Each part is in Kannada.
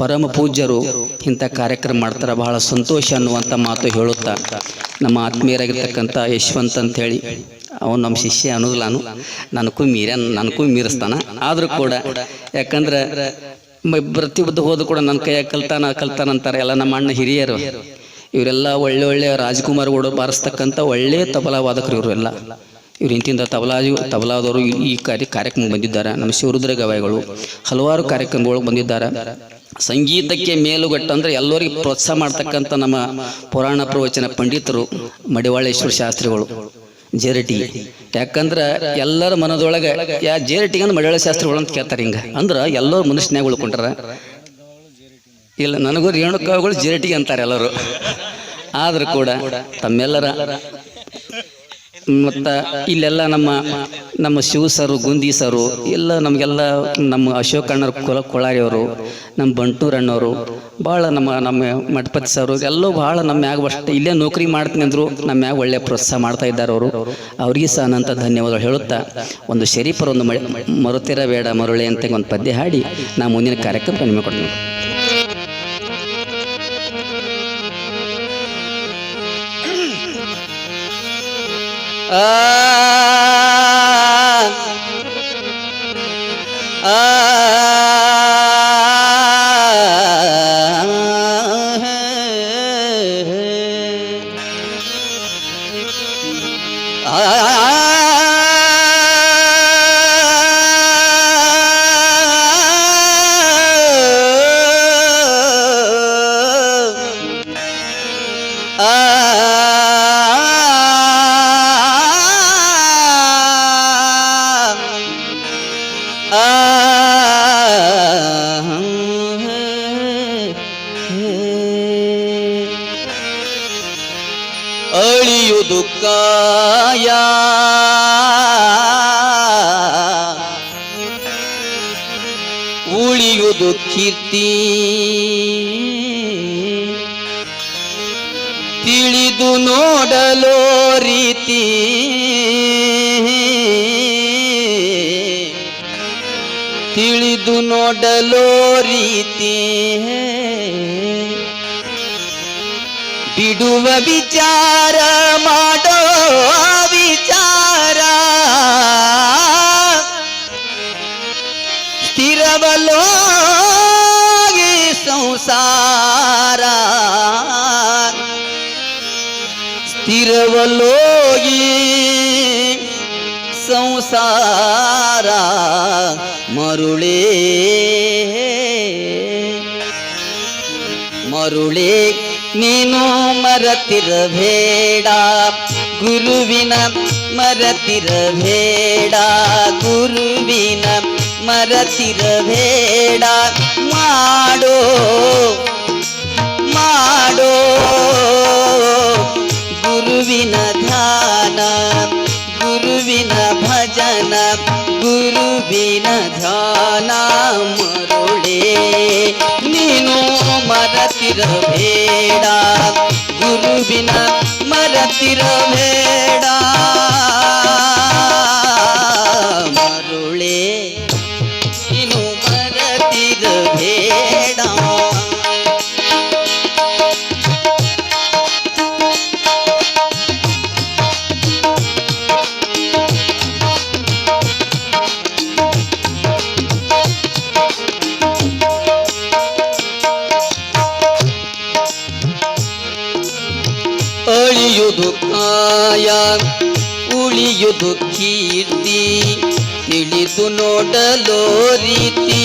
ಪರಮ ಪೂಜ್ಯರು ಇಂಥ ಕಾರ್ಯಕ್ರಮ ಮಾಡ್ತಾರೆ, ಬಹಳ ಸಂತೋಷ ಅನ್ನುವಂಥ ಮಾತು ಹೇಳುತ್ತಾ ನಮ್ಮ ಆತ್ಮೀಯರಾಗಿರ್ತಕ್ಕಂಥ ಯಶವಂತ ಅಂತ ಹೇಳಿ, ಅವನು ನಮ್ಮ ಶಿಷ್ಯ ಅನ್ನೋದಿಲ್ಲ ನಾನು ನನಗೂ ಮೀರ, ನನಗೂ ಮೀರಿಸ್ತಾನ. ಆದರೂ ಕೂಡ, ಯಾಕಂದ್ರೆ ಪ್ರತಿಯೊಬ್ಬದ್ದು ಪ್ರತಿಯೊಬ್ಬ ಹೋದ ಕೂಡ ನನ್ನ ಕೈಯಾಗ ಕಲ್ತಾನ ಕಲ್ತಾನ ಅಂತಾರೆ ಎಲ್ಲ ನಮ್ಮ ಅಣ್ಣ ಹಿರಿಯರು. ಇವರೆಲ್ಲ ಒಳ್ಳೆ ಒಳ್ಳೆ ರಾಜ್ಕುಮಾರ್ಗಳು ಬಾರಿಸ್ತಕ್ಕಂಥ ಒಳ್ಳೆ ತಬಲಾ ವಾದಕರು ಇವರೆಲ್ಲ ಇವ್ರು ಇಂತಿಂದ ತಬಲಾಜು ತಬಲಾದವರು ಈ- ಈ ಕಾರ್ಯ, ಕಾರ್ಯಕ್ರಮಕ್ಕೆ ಬಂದಿದ್ದಾರೆ. ನಮ್ಮ ಶಿವರುದ್ರ ಗವಾಯಿಗಳು ಹಲವಾರು ಕಾರ್ಯಕ್ರಮಗಳು ಬಂದಿದ್ದಾರೆ. ಸಂಗೀತಕ್ಕೆ ಮೇಲುಗಟ್ಟು ಅಂದರೆ ಎಲ್ಲರಿಗೂ ಪ್ರೋತ್ಸಾಹ ಮಾಡ್ತಕ್ಕಂಥ ನಮ್ಮ ಪುರಾಣ ಪ್ರವಚನ ಪಂಡಿತರು ಮಡಿವಾಳೇಶ್ವರ ಶಾಸ್ತ್ರಿಗಳು ಜೇರಟಿ ಯಾಕಂದ್ರೆ ಎಲ್ಲರ ಮನದೊಳಗೆ, ಯಾ ಜೇರಟಿಗೆ ಅಂದ್ರೆ ಮಡಿವಾಳ ಶಾಸ್ತ್ರಿಗಳು ಅಂತ ಕೇಳ್ತಾರೆ ಹಿಂಗೆ. ಅಂದ್ರೆ ಎಲ್ಲರೂ ಮನುಷ್ಯನಾಗ ಉಳ್ಕೊಂಡ್ರ. ಇಲ್ಲ, ನನಗೂ ರೇಣುಕಾಗಳು ಜೇರಟಿಗೆ ಅಂತಾರೆ ಎಲ್ಲರೂ. ಆದರೂ ಕೂಡ ತಮ್ಮೆಲ್ಲರ ಮತ್ತು ಇಲ್ಲೆಲ್ಲ ನಮ್ಮ ನಮ್ಮ ಶಿವ ಸರು ಗುಂದಿ ಸರು ಎಲ್ಲ ನಮಗೆಲ್ಲ ನಮ್ಮ ಅಶೋಕ್ ಅಣ್ಣರು ಕೊಲ ಕೊಳಾರಿಯವರು, ನಮ್ಮ ಬಂಟೂರ್ ಅಣ್ಣವರು, ಭಾಳ ನಮ್ಮ ನಮ್ಮ ಮಠಪತಿ ಸರು, ಎಲ್ಲೋ ಭಾಳ ನಮ್ಮ ಮ್ಯಾಗ ಅಷ್ಟು ಇಲ್ಲೇ ನೌಕರಿ ಮಾಡ್ತೀನಿ ಅಂದರು ನಮ್ಮ ಮ್ಯಾಗ ಒಳ್ಳೆ ಪ್ರೋತ್ಸಾಹ ಮಾಡ್ತಾ ಇದ್ದಾರೆ ಅವರು. ಅವ್ರಿಗೆ ಸಹ ಅನಂತ ಧನ್ಯವಾದಗಳು ಹೇಳುತ್ತಾ, ಒಂದು ಶರೀಫರ ಒಂದು ಮಳೆ ಮರುತಿರ ಬೇಡ ಮರುಳೆ ಅಂತ ಒಂದು ಪದ್ಯ ಹಾಡಿ ನಾ ಮುಂದಿನ ಕಾರ್ಯಕ್ರಮ ನಿಮಗೆ ಕೊಡ್ತೀನಿ. เออ ಕಾಯ ಉಳಿಯುವುದು ಕೀರ್ತಿ. ತಿಳಿದು ನೋಡಲೋ ರೀತಿ. ತಿಳಿದು ನೋಡಲೋ ರೀತಿ. ಬಿಡುವ ವಿಚಾರ ಮಾಡೋ ವಿಚಾರ ಸ್ಥಿರವಲೋಗಿ ಸಂಸಾರ ಸ್ಥಿರವಲೋಗಿ ಸಂಸಾರ ಮರುಳೇ ಮರುಳೇ ನೀನು ಮರತಿರಬೇಡ ಗುರುವಿನ ಮರತಿರಬೇಡ ಗುರುವಿನ ಮರತಿರಬೇಡ ಮಾಡೋ ಮಾಡೋ ಗುರುವಿನ ಧ್ಯಾನ ಗುರುವಿನ ಭಜನ ಗುರುವಿನ ಧ್ಯಾನ ಮರುಳೇ ನೀನು मरती भेड़ा गुरु बिना मरती भेड़ा। ಉಳಿಯುವುದು ಕೀರ್ತಿ ತಿಳಿದು ನೋಡಲೋ ರೀತಿ.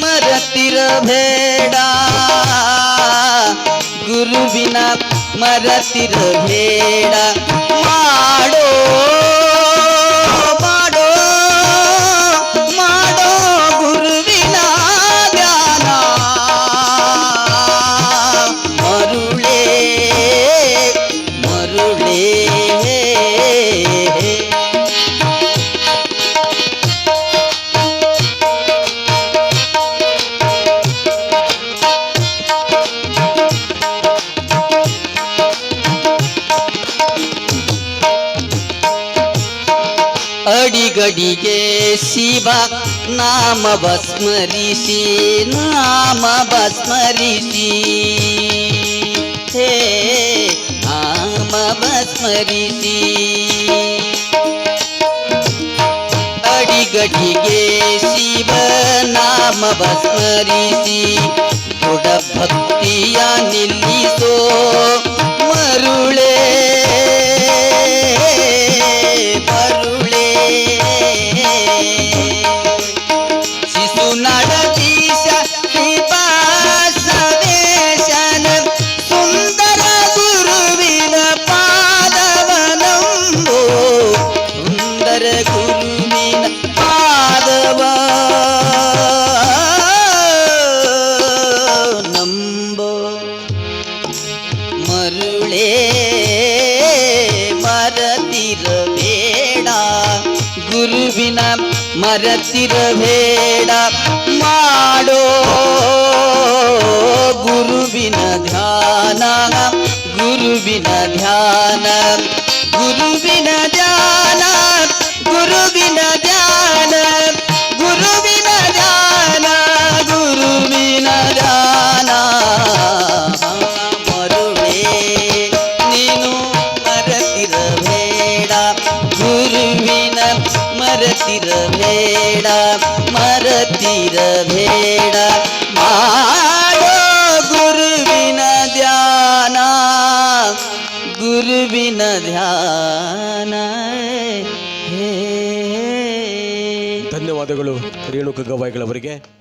मरतीर भेडा गुरु बिना मरतीर भेडा माडो ಅಡಿಗಡಿಗೆ ಶಿವ ನಾಮ ಸ್ಮರಿಸಿ ನಾಮ ಸ್ಮರಿಸಿ ಹೇ ನಾಮ ಸ್ಮರಿಸಿ ಅಡಿಗಡಿಗೆ ಶಿವ ನಾಮ ಸ್ಮರಿಸಿ ದೊಡ್ಡ ಭಕ್ತಿಯ ನಿಲ್ಲಿಸೋ ಮರುಳೇ ಮರುಳೇ ಮರತಿರಬೇಡ ಗುರುವಿನ ಮರತಿರಬೇಡ ಮಾಡೋ ಗುರುವಿನ ಧ್ಯಾನ ಗುರುವಿನ ಧ್ಯಾನ ಮರತಿರಬೇಡ ಮರತಿರಬೇಡ. ಮಾಡೋ ಗುರುವಿನ ಧ್ಯಾನ ಗುರುವಿನ ಧ್ಯಾನ. ಧನ್ಯವಾದಗಳು ರೇಣುಕ ಗವಾಯಿಗಳವರಿಗೆ.